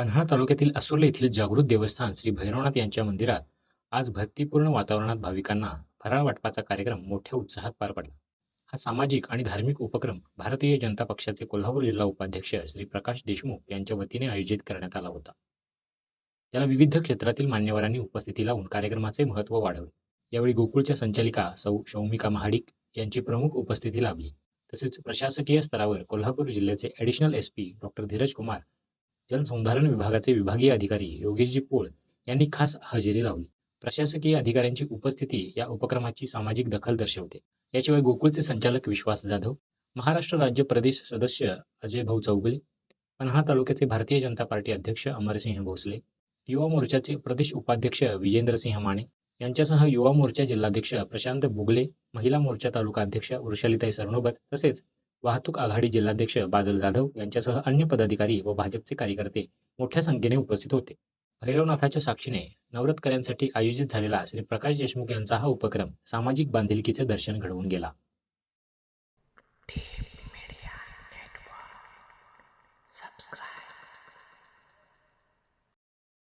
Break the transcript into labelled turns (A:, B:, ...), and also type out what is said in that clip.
A: पन्हाळा तालुक्यातील असुर्ले येथील जागृत देवस्थान श्री भैरवनाथ यांच्या मंदिरात आज भक्तिपूर्ण वातावरणात भाविकांना फराळ वाटपाचा कार्यक्रम मोठ्या उत्साहात पार पडला. हा सामाजिक आणि धार्मिक उपक्रम भारतीय जनता पक्षाचे कोल्हापूर जिल्हा उपाध्यक्ष श्री प्रकाश देशमुख यांच्या वतीने आयोजित करण्यात आला होता. त्याला विविध क्षेत्रातील मान्यवरांनी उपस्थिती लावून कार्यक्रमाचे महत्त्व वाढवले. यावेळी गोकुळच्या संचालिका सौ शौमिका महाडिक यांची प्रमुख उपस्थिती लाभली. तसेच प्रशासकीय स्तरावर कोल्हापूर जिल्ह्याचे additional S P doctor Dhiraj Kumar जलसंधारण विभागाचे विभागीय अधिकारी योगेशजी पोळ यांनी खास हजेरी लावली. प्रशासकीय अधिकाऱ्यांची उपस्थिती या उपक्रमाची सामाजिक दखल दर्शवते. याशिवाय गोकुळचे संचालक विश्वास जाधव महाराष्ट्र राज्य प्रदेश सदस्य अजय भाऊ चौगुले पन्हाळा तालुक्याचे भारतीय जनता पार्टी अध्यक्ष अमरसिंह भोसले युवा मोर्चाचे प्रदेश उपाध्यक्ष विजेंद्रसिंह माने यांच्यासह युवा मोर्चा जिल्हाध्यक्ष प्रशांत बुगले महिला मोर्चा तालुका अध्यक्ष वृषालीताई सरनोबत तसेच वाहतूक आघाडी जिल्हाध्यक्ष बादल जाधव यांच्यासह अन्य पदाधिकारी व भाजपचे कार्यकर्ते मोठ्या संख्येने उपस्थित होते. भैरवनाथाच्या साक्षीने नवरत्कऱ्यांसाठी आयोजित झालेला श्री प्रकाश देशमुख यांचा हा उपक्रम सामाजिक बांधिलकीचे दर्शन घडवून गेला.